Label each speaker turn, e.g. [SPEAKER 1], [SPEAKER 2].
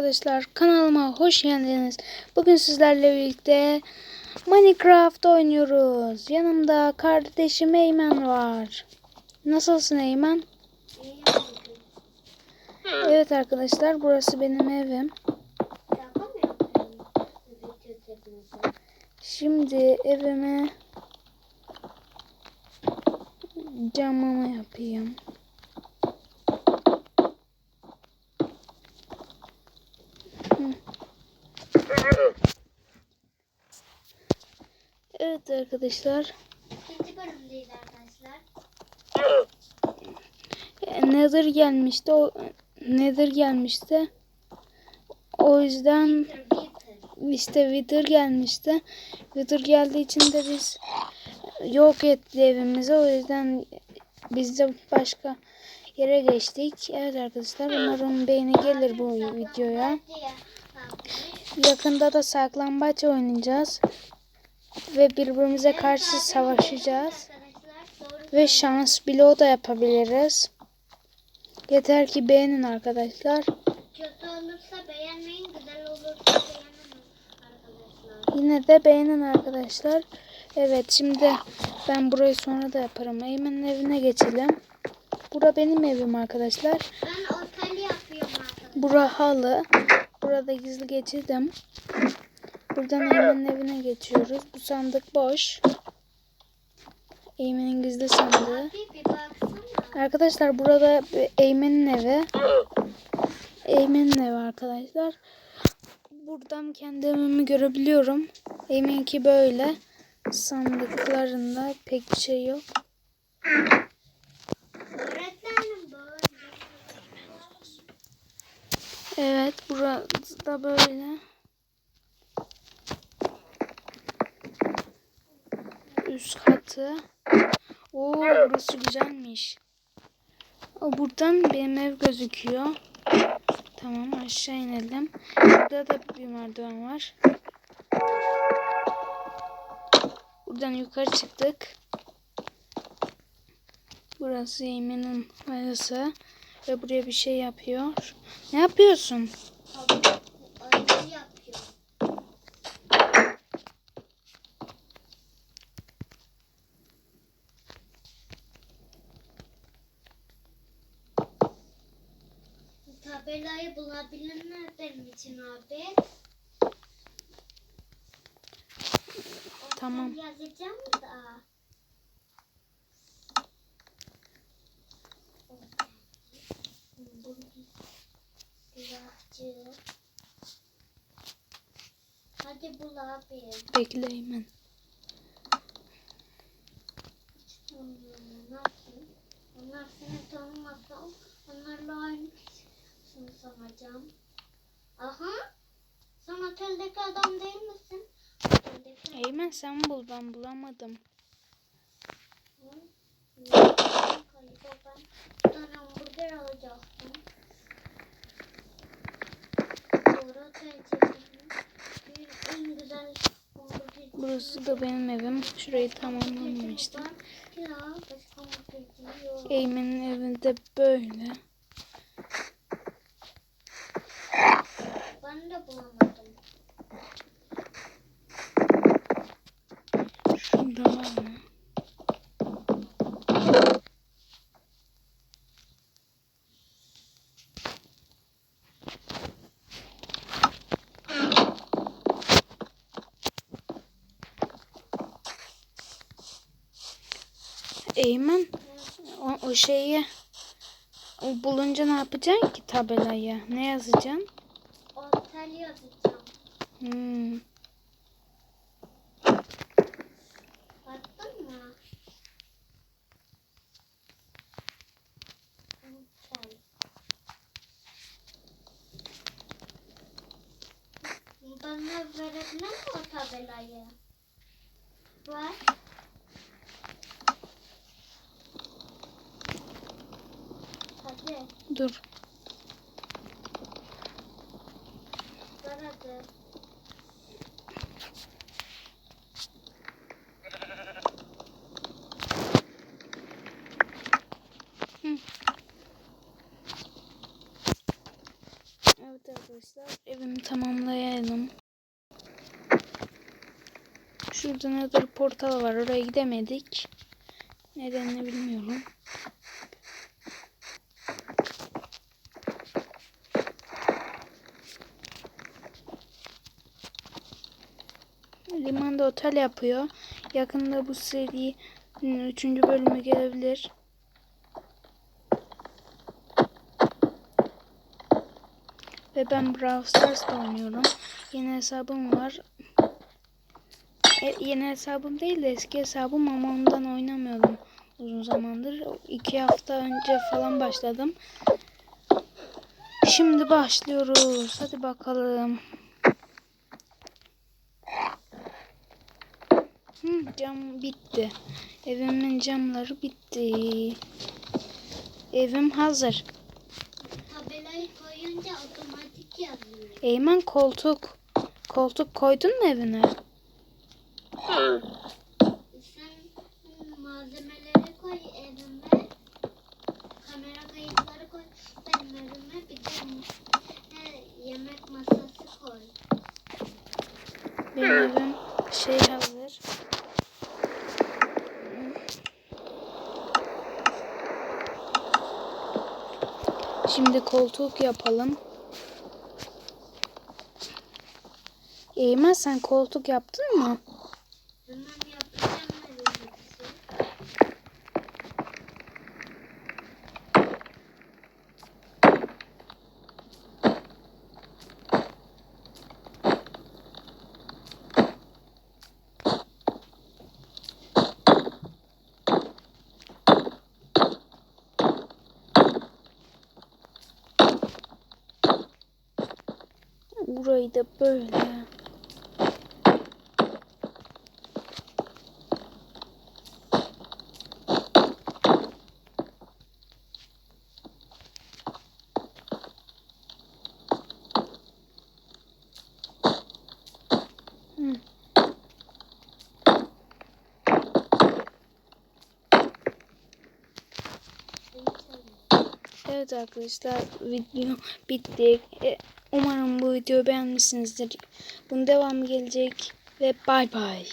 [SPEAKER 1] Arkadaşlar kanalıma hoş geldiniz. Bugün sizlerle birlikte Minecraft oynuyoruz. Yanımda kardeşim Eymen var. Nasılsın Eymen? Evet arkadaşlar burası benim evim. Şimdi evime camımı yapayım. Evet arkadaşlar.
[SPEAKER 2] İkinci bölümdeyiz arkadaşlar.
[SPEAKER 1] E, Nether gelmişti. O Nether gelmişti. O yüzden işte Wither gelmişti. Wither geldiği için de biz yok etti evimizi. O yüzden biz de başka yere geçtik. Evet arkadaşlar umarım beğeni gelir bu videoya. Yakında da saklambaç oynayacağız. Ve birbirimize karşı savaşacağız. Ve şans bloğu da yapabiliriz. Yeter ki beğenin arkadaşlar.
[SPEAKER 2] Kötü olursa beğenmeyin, güzel olursa beğenin arkadaşlar.
[SPEAKER 1] Yine de beğenin arkadaşlar. Evet şimdi ben burayı sonra da yaparım. Eymen'in evine geçelim. Bura benim evim arkadaşlar.
[SPEAKER 2] Ben otel yapıyorum arkadaşlar.
[SPEAKER 1] Bura halı. Burada gizli geçirdim. Buradan Eymen'in evine geçiyoruz. Bu sandık boş. Eymen'in gizli sandığı. Arkadaşlar burada Eymen'in evi. Eymen'in evi arkadaşlar. Buradan kendi evimi görebiliyorum. Eymen'inki böyle. Sandıklarında pek bir şey yok. Evet burası da böyle. Katı. Oo burası güzelmiş. O buradan benim ev gözüküyor. Tamam aşağı inelim. Burada da bir merdiven var. Buradan yukarı çıktık. Burası Yemen'in mayası. Ve buraya bir şey yapıyor. Ne yapıyorsun?
[SPEAKER 2] Otel yapıyorum. Tabelayı bulabilir mi benim için abi?
[SPEAKER 1] Tamam.
[SPEAKER 2] Yazacağım da. Hadi bul abi.
[SPEAKER 1] Bekle Eymen.
[SPEAKER 2] Ne yapayım? Onlar seni tanımasam onlarla aynı şunu sanacağım. Aha. Sen oteldeki adam değil misin? Oteldeki
[SPEAKER 1] Eymen sen bul ben bulamadım.
[SPEAKER 2] ben hamburger alacaktım. Doğru otel. Bir en güzel.
[SPEAKER 1] Burası da benim evim. Şurayı
[SPEAKER 2] yok.
[SPEAKER 1] Eymen'in evinde böyle.
[SPEAKER 2] De bulamadım.
[SPEAKER 1] Mı? Eymen o, o şeyi bulunca ne yapacaksın ki tabelaya? Ne yazacaksın?
[SPEAKER 2] Otel yazacağım.
[SPEAKER 1] Hmm.
[SPEAKER 2] Baktın mı? Bana verebilir mi o tabelayı? Ver. Hadi
[SPEAKER 1] Dur. Evet arkadaşlar. evimi tamamlayalım. Şurada nether portal var. Oraya gidemedik. Nedenini bilmiyorum. Limanda otel yapıyor. Yakında bu serinin 3. bölümü gelebilir. Ve ben Brawl Stars'ta oynuyorum. Yeni hesabım var. E, yeni hesabım değil de eski hesabım ama ondan oynamıyordum uzun zamandır. İki hafta önce falan başladım. Şimdi başlıyoruz. Hadi bakalım. Hı, cam bitti. Evimin camları bitti. Evim hazır.
[SPEAKER 2] Tabelayı koyunca otomatik yazıyor.
[SPEAKER 1] Eymen koltuk. Koltuk koydun mu evine?
[SPEAKER 2] Sen malzemeleri koy evime. Kamera kayıtları koy benim evime. Bir de yemek masası koy.
[SPEAKER 1] Benim evim şey hazır. Şimdi koltuk yapalım. Eymen sen koltuk yaptın mı? Burayı da böyle. Evet arkadaşlar video bitti. E, Umarım bu videoyu beğenmişsinizdir. Bunun devamı gelecek ve bay bay.